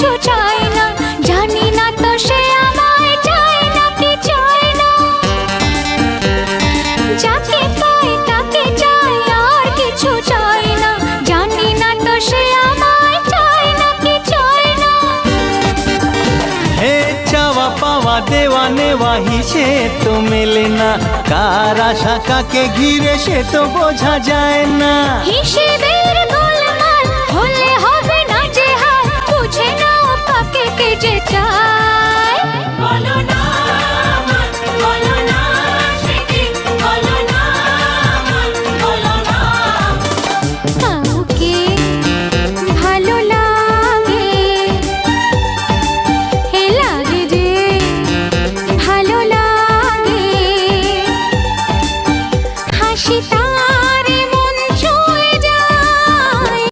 কিছু চাই না। জানি না তো সে আমায় না কি না। যাকে তাকে চাই আর কিছু চাই না। জানি না তো সে আমায় না কি না। হে চাওয়া পাওয়া দেওয়া নেওয়া তো মেলে না। কার আশা কাকে ঘিরে সে তো বোঝা যায় না। হিসে चा